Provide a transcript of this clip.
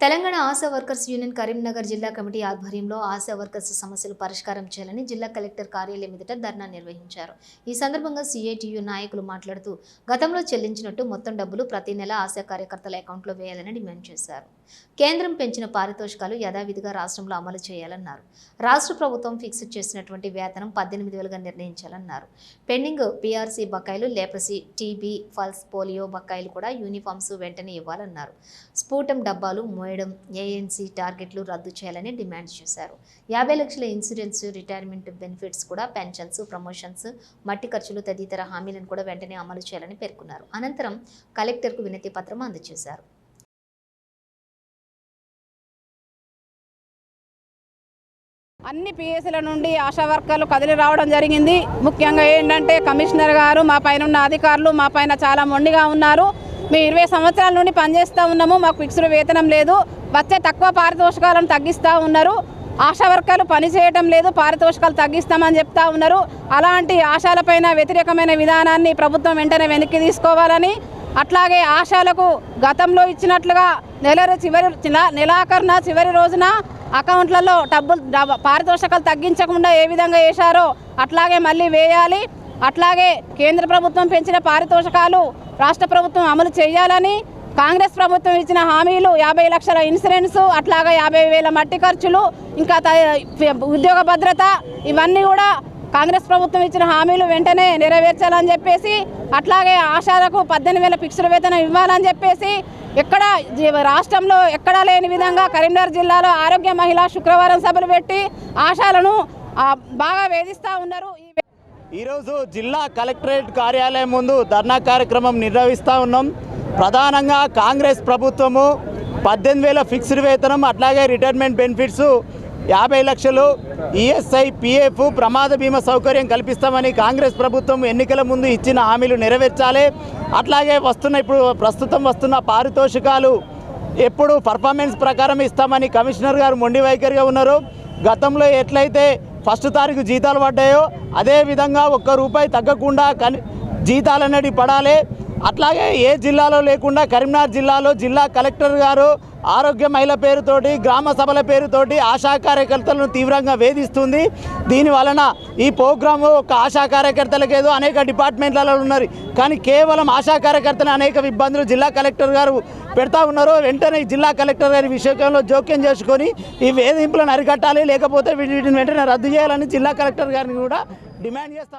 Telangana ASHA workers union Karimnagar జిల్లా committee ఆధ్వర్యంలో ASHA workers సమస్యలు పరిష్కారం చేయాలని జిల్లా కలెక్టర్ కార్యాలయం ఎదుట ధర్నా నిర్వహించారు. ఈ సందర్భంగా సిఐటియు నాయకులు మాట్లాడుతూ గతంలో చెల్లించినట్టు మొత్తం డబ్బులు ప్రతి నెల ఆశా కార్యకర్తల అకౌంట్లో వేయాలని డిమాండ్ చేశారు. కేంద్రం పెంచిన పారితోషికాలు యథావిధిగా రాష్ట్రంలో అమలు చేయాలన్నారు. రాష్ట్ర ప్రభుత్వం ఫిక్స్ చేసినటువంటి వేతనం పద్దెనిమిది వేలుగా నిర్ణయించాలన్నారు. పెండింగ్ పీఆర్సీ బకాయిలు లేప్రసీ టీబీ ఫల్స్ పోలియో బకాయిలు కూడా యూనిఫామ్స్ వెంటనే ఇవ్వాలన్నారు. స్ఫూటం డబ్బాలు మోయడం ఏఎన్సీ టార్గెట్లు రద్దు చేయాలని డిమాండ్ చేశారు. యాభై లక్షల ఇన్సూరెన్స్ రిటైర్మెంట్ బెనిఫిట్స్ కూడా పెన్షన్స్ ప్రమోషన్స్ మట్టి ఖర్చులు తదితర హామీలను కూడా వెంటనే అమలు చేయాలని పేర్కొన్నారు. అనంతరం కలెక్టర్కు వినతి పత్రం అందజేశారు. అన్ని పిఎస్ల నుండి ఆశా వర్కర్లు కదిలి రావడం జరిగింది. ముఖ్యంగా ఏంటంటే కమిషనర్ గారు మా పైన ఉన్న అధికారులు మా పైన చాలా మొండిగా ఉన్నారు. మేము ఇరవై సంవత్సరాల నుండి పనిచేస్తూ ఉన్నాము మాకు ఫిక్స్డ్ వేతనం లేదు వచ్చే తక్కువ పారితోషికాలను తగ్గిస్తూ ఉన్నారు ఆశా వర్కర్లు పనిచేయటం లేదు పారితోషికాలు తగ్గిస్తామని చెప్తా ఉన్నారు. అలాంటి ఆశాలపైన వ్యతిరేకమైన విధానాన్ని ప్రభుత్వం వెంటనే వెనక్కి తీసుకోవాలని అట్లాగే ఆశాలకు గతంలో ఇచ్చినట్లుగా నెల చివరి నెలాఖరున చివరి రోజున అకౌంట్లలో డబ్బులు పారితోషకాలు పారితోషికాలు తగ్గించకుండా ఏ విధంగా వేశారో అట్లాగే మళ్ళీ వేయాలి. అట్లాగే కేంద్ర ప్రభుత్వం పెంచిన పారితోషికాలు రాష్ట్ర ప్రభుత్వం అమలు చేయాలని కాంగ్రెస్ ప్రభుత్వం ఇచ్చిన హామీలు యాభై లక్షల ఇన్సూరెన్స్ అట్లాగే యాభై వేల మట్టి ఖర్చులు ఇంకా త- ఉద్యోగ భద్రత ఇవన్నీ కూడా కాంగ్రెస్ ప్రభుత్వం ఇచ్చిన హామీలు వెంటనే నెరవేర్చాలని చెప్పేసి అట్లాగే ఆశాలకు పద్దెనిమిది వేల ఫిక్స్డ్ వేతనం ఇవ్వాలని చెప్పేసి ఎక్కడ జీ- రాష్ట్రంలో ఎక్కడా లేని విధంగా కరీంనగర్ జిల్లాలో ఆరోగ్య మహిళా శుక్రవారం సభలు పెట్టి ఆశాలను బాగా వేధిస్తూ ఉన్నారు ఈ ఈరోజు జిల్లా కలెక్టరేట్ కార్యాలయం ముందు ధర్నా కార్యక్రమం నిర్వహిస్తూ ఉన్నాం. ప్రధానంగా కాంగ్రెస్ ప్రభుత్వము పద్దెనిమిది వేల ఫిక్స్డ్ వేతనం అట్లాగే రిటైర్మెంట్ బెనిఫిట్స్ యాభై లక్షలు ఈఎస్ఐ పిఎఫ్ ప్రమాద బీమా సౌకర్యం కల్పిస్తామని కాంగ్రెస్ ప్రభుత్వం ఎన్నికల ముందు ఇచ్చిన హామీలు నెరవేర్చాలి. అట్లాగే వస్తున్న ఇప్పుడు ప్రస్తుతం వస్తున్న పారితోషికాలు ఎప్పుడు పర్ఫార్మెన్స్ ప్రకారం ఇస్తామని కమిషనర్ గారు మొండి వైఖరిగా ఉన్నారు. గతంలో ఎట్లయితే ఫస్ట్ తారీఖు జీతాలు పడ్డాయో అదేవిధంగా ఒక్క రూపాయి తగ్గకుండా కని జీతాలు అనేది పడాలి. అట్లాగే ఏ జిల్లాలో లేకుండా కరీంనగర్ జిల్లాలో జిల్లా కలెక్టర్ గారు ఆరోగ్య మహిళ పేరుతోటి గ్రామ సభల పేరుతోటి ఆశా కార్యకర్తలను తీవ్రంగా వేధిస్తుంది. దీని వలన ఈ ప్రోగ్రాము ఒక ఆశా కార్యకర్తలకేదో అనేక డిపార్ట్మెంట్లలో ఉన్నారు. కానీ కేవలం ఆశా కార్యకర్తలు అనేక ఇబ్బందులు జిల్లా కలెక్టర్ గారు పెడతా ఉన్నారు వెంటనే జిల్లా కలెక్టర్ గారి విషయంలో జోక్యం చేసుకొని ఈ వేధింపులను అరికట్టాలి లేకపోతే వీటిని వెంటనే రద్దు చేయాలని జిల్లా కలెక్టర్ గారిని కూడా డిమాండ్ చేస్తా